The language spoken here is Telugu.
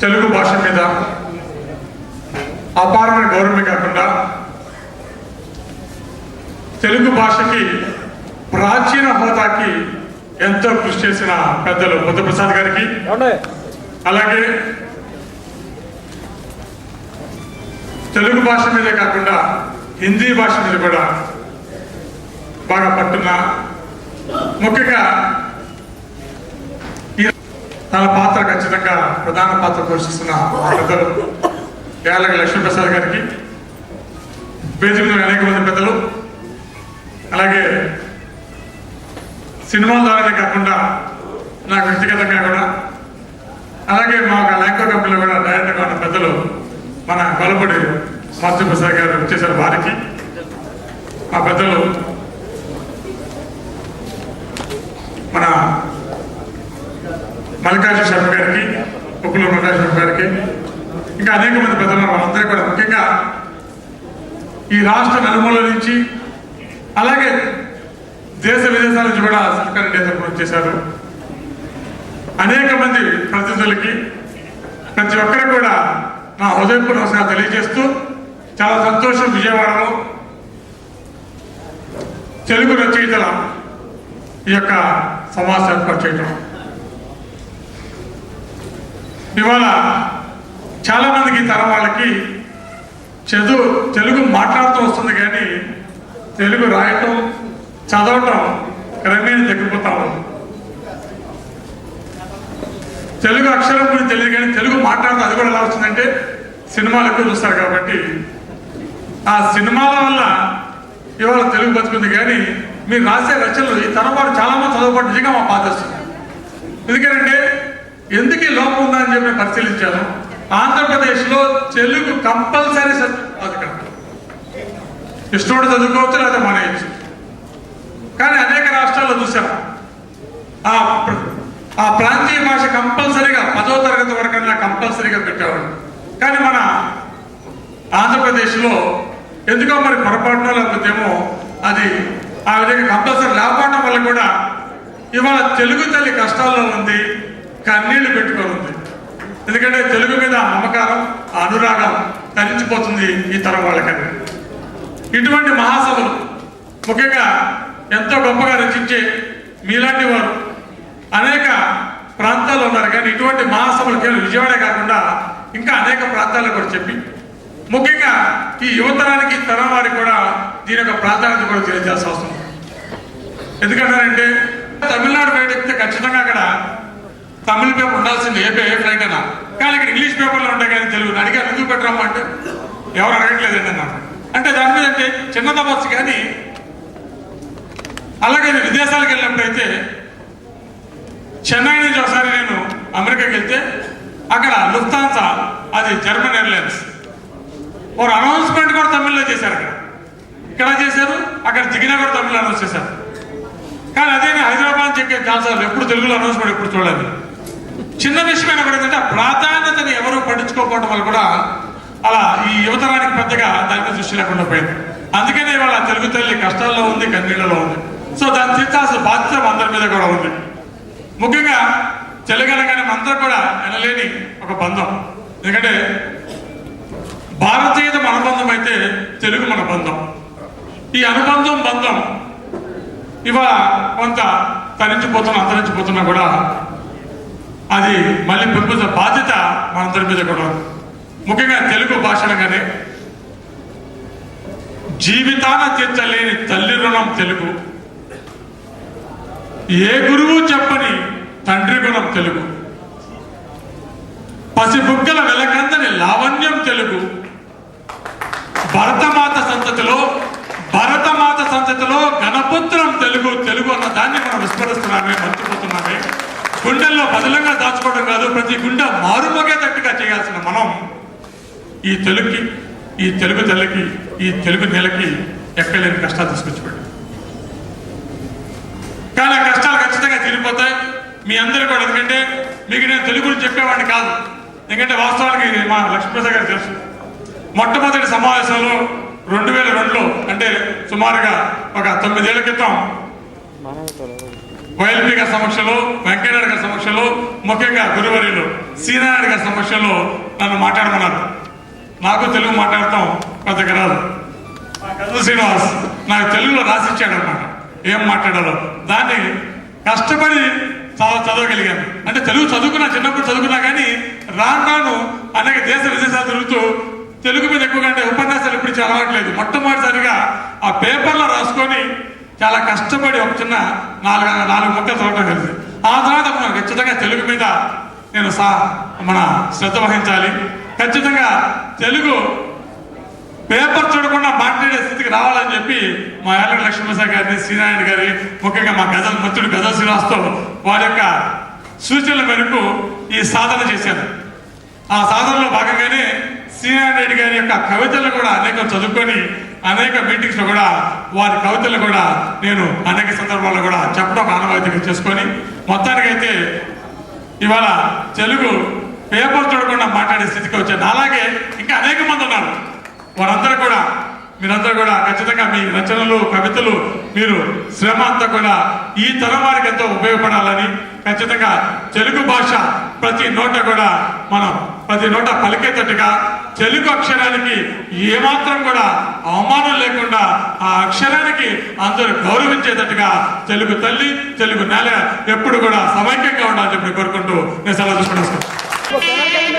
తెలుగు భాష మీద అపారమైన గౌరవమే కాకుండా తెలుగు భాషకి ప్రాచీన హోదాకి ఎంతో కృషి చేసిన పెద్దలు బుద్ధప్రసాద్ గారికి. అలాగే తెలుగు భాష మీదే కాకుండా హిందీ భాష మీద కూడా బాగా పట్టున్న ముఖ్యంగా తన పాత్ర ఖచ్చితంగా ప్రధాన పాత్ర పోషిస్తున్న పెద్దలు యాలగ లక్ష్మీప్రసాద్ గారికి వేదిక మీద అనేక మంది పెద్దలు అలాగే సినిమాల ద్వారానే కాకుండా నాకు వ్యక్తిగతంగా కూడా అలాగే మా ల్యాంకో కంపెనీలో కూడా డైరెక్టర్గా ఉన్న పెద్దలు మన గొల్లపూడి మాస్టర్ ప్రసాద్ గారు వచ్చేసారు వారికి. మా పెద్దలు మన మల్లికార్జున శర్మ గారికి ఉప్పుల మల్లికార్జున గారికి ఇంకా అనేక మంది పెద్దలు వాళ్ళందరూ కూడా ముఖ్యంగా ఈ రాష్ట్ర నలుమూల నుంచి అలాగే దేశ విదేశాల నుంచి కూడా సహకార నేతలు చేశారు. అనేక మంది ప్రతినిధులకి ప్రతి ఒక్కరికి కూడా నా హృదయపూర్వక నమస్కారం తెలియజేస్తూ చాలా సంతోషం విజయవాడలో తెలుగు రచయితల ఈ యొక్క సమావేశం ఏర్పాటు చేయడం ఇవాళ చాలామందికి తరం వాళ్ళకి చదువు తెలుగు మాట్లాడుతూ వస్తుంది కానీ తెలుగు రాయటం చదవటం క్రమేణ తగ్గిపోతా ఉంది. తెలుగు అక్షరం గురించి తెలియదు కానీ తెలుగు మాట్లాడుతూ అది కూడా ఎలా వస్తుందంటే సినిమాలు ఎక్కువ చూస్తారు కాబట్టి. ఆ సినిమాల వల్ల ఇవాళ తెలుగు బతుకుంది కానీ మీరు రాసే రచనలు ఈ తరం వారు చాలా మంది చదవబడి నిజంగా మా బాధేస్తుంది ఎందుకంటే ఎందుకు ఈ లోపం ఉందని చెప్పి నేను పరిశీలించాను ఆంధ్రప్రదేశ్లో తెలుగు కంపల్సరీ అది కాదు. చదువుకోవచ్చు లేదా మానేయచ్చు. కానీ అనేక రాష్ట్రాల్లో చూసాం. ఆ ఆ ప్రాంతీయ భాష కంపల్సరీగా పదో తరగతి వరకన్నా కంపల్సరీగా పెట్టేవాడు కానీ మన ఆంధ్రప్రదేశ్లో ఎందుకో మరి పొరపాటునో లేకపోతే అది ఆ విధంగా కంపల్సరీ లేకపోవడం వల్ల కూడా ఇవాళ తెలుగు తల్లి కష్టాల్లో ఉంది. కన్నీళ్ళు పెట్టుకొని ఉంది. ఎందుకంటే తెలుగు మీద ఆ మమకారం అనురాగం తరించిపోతుంది ఈ తరం వాళ్ళకని. ఇటువంటి మహాసభలు ముఖ్యంగా ఎంతో గొప్పగా రచించే మీలాంటి వారు అనేక ప్రాంతాల్లో ఉన్నారు. కానీ ఇటువంటి మహాసభలు కేవలం విజయవాడే కాకుండా ఇంకా అనేక ప్రాంతాల్లో కూడా చెప్పి ముఖ్యంగా ఈ యువతరానికి తరం వారికి కూడా దీని యొక్క ప్రాధాన్యత కూడా తెలియజేయాల్సిన అవసరం ఉంది. ఎందుకంటారంటే తమిళనాడు బయట ఖచ్చితంగా అక్కడ తమిళ పేపర్ ఉండాల్సింది ఏ ఏ ఫ్లైట్ అయినా కానీ ఇక్కడ ఇంగ్లీష్ పేపర్లో ఉంటాయి కానీ తెలుగు. అడిగారు ఎందుకు పెట్టరమ్మా? అంటే ఎవరు అడగట్లేదండి అన్నారు. అంటే దాని మీద అంటే చిన్న తపస్సు కానీ అలాగే నేను విదేశాలకు వెళ్ళినప్పుడైతే చెన్నై నుంచి ఒకసారి నేను అమెరికాకి వెళ్తే అక్కడ లుఫ్తాన్సా అది జర్మన్ ఎయిర్లైన్స్ ఒక అనౌన్స్మెంట్ కూడా తమిళ్ళో చేశారు అక్కడ. ఇక్కడ చేశారు? అక్కడ దిగినా కూడా తమిళ అనౌన్స్ చేశారు. కానీ అదే హైదరాబాద్ చెప్పే ఛాన్సర్లు ఎప్పుడు తెలుగులో అనౌన్స్మెంట్ ఎప్పుడు చూడలేదు. చిన్న విషయమైన కూడా ఏంటంటే ప్రాధాన్యతను ప్రాధాన్యతని ఎవరు పట్టించుకోకపోవడం వల్ల కూడా అలా ఈ యువతరానికి పెద్దగా దాని మీద దృష్టి లేకుండా పోయింది. అందుకనే ఇవాళ తెలుగు తల్లి కష్టాల్లో ఉంది కన్నీళ్ళలో ఉంది. సో దాన్ని తీర్చాల్సిన బాధ్యత అందరి మీద కూడా ఉంది. ముఖ్యంగా తెలుగు అనగానే మనందరూ కూడా ఎనలేని ఒక బంధం. ఎందుకంటే భారతీయత మన బంధం అయితే తెలుగు మన బంధం. ఈ అనుబంధం బంధం ఇవాళ కొంత తరించిపోతున్నా అంతరించిపోతున్నా కూడా అది మళ్ళీ పెంపుదల బాధ్యత మనందరి మీద కూడా ముఖ్యంగా తెలుగు భాష జీవితాన తీర్చలేని తల్లి రుణం తెలుగు. ఏ గురువు చెప్పని తండ్రి గుణం తెలుగు. పసిబుగ్గల వెలకందని లావణ్యం తెలుగు. భరతమాత సంతతిలో భరతమాత సంతతిలో గణపుత్రం తెలుగు తెలుగు అన్న దాన్ని మనం విస్మరిస్తున్నామే మర్చిపోతున్నామే గుండెల్లో బదులంగా దాచుకోవడం కాదు ప్రతి గుండె మారుమోగేటట్టుగా చేయాల్సిన మనం ఈ తెలుగుకి ఈ తెలుగు తల్లికి ఈ తెలుగు నెలకి ఎక్కలేని కష్టాలు తీసుకొచ్చిపెట్టాం. కానీ ఆ కష్టాలు ఖచ్చితంగా తీరిపోతాయి. మీ అందరూ కూడా ఎందుకంటే మీకు నేను తెలుగు గురించి చెప్పేవాడిని కాదు. ఎందుకంటే వాస్తవానికి మా లక్ష్మీప్రసాద్ గారు తెలుసు. మొట్టమొదటి సమావేశంలో రెండు వేల రెండులో అంటే సుమారుగా ఒక తొమ్మిదేళ్ళ క్రితం వైఎల్పీ గారి సమక్షంలో వెంకయ్యనాయుడు గారి సమక్షంలో ముఖ్యంగా గురువరిలో సీనారాయణ గారి సమక్షంలో నన్ను మాట్లాడమన్నారు. నాకు తెలుగు మాట్లాడటం పెద్దగా రాదు కథ శ్రీనివాస్ నాకు తెలుగులో రాసిచ్చాడు అనమాట ఏం మాట్లాడాలో. దాన్ని కష్టపడి చాలా చదవగలిగాను. అంటే తెలుగు చదువుకున్నా చిన్నప్పుడు చదువుకున్నా కానీ రాను రాను అనేక దేశ విదేశాలు తిరుగుతూ తెలుగు మీద ఎక్కువగా అంటే ఉపన్యాసాలు ఇప్పుడు అలవాట్లేదు మొట్టమొదటిసారిగా ఆ పేపర్లో రాసుకొని చాలా కష్టపడి ఒక చిన్న నాలుగు నాలుగు మొక్కలు చూడటం కలిసి ఆ తర్వాత మనం ఖచ్చితంగా తెలుగు మీద నేను సా మన శ్రద్ధ వహించాలి. ఖచ్చితంగా తెలుగు పేపర్ చూడకుండా మాట్లాడే స్థితికి రావాలని చెప్పి మా ఏళ్ళ లక్ష్మీసాయి గారిని శ్రీనారాయణ గారి ముఖ్యంగా మా గజల్ మిత్రుడు గజల్ శ్రీనివాస్తో వారి యొక్క సూచనల మేరకు ఈ సాధన చేశాను. ఆ సాధనలో భాగంగానే శ్రీనారాయణ రెడ్డి గారి యొక్క కవితలు కూడా అనేక చదువుకొని అనేక మీటింగ్స్లో కూడా వారి కవితలు కూడా నేను అనేక సందర్భాల్లో కూడా చెప్పడం ఒక ఆనవాయితీగా చేసుకొని మొత్తానికైతే ఇవాళ తెలుగు పేపర్ చూడకుండా మాట్లాడే స్థితికి వచ్చాను. అలాగే ఇంకా అనేక మంది ఉన్నారు. వారందరూ కూడా మీరందరూ కూడా ఖచ్చితంగా మీ రచనలు కవితలు మీరు శ్రమ అంతా కూడా ఈ తరం వారికి ఎంతో ఉపయోగపడాలని ఖచ్చితంగా తెలుగు భాష ప్రతి నోట కూడా మనం ప్రతి నోట పలికేటట్టుగా తెలుగు అక్షరానికి ఏమాత్రం కూడా అవమానం లేకుండా ఆ అక్షరానికి అందరూ గౌరవించేటట్టుగా తెలుగు తల్లి తెలుగు నేల ఎప్పుడు కూడా సమైక్యంగా ఉండాలని చెప్పి కోరుకుంటూ నేను సెలవు తీసుకుంటాను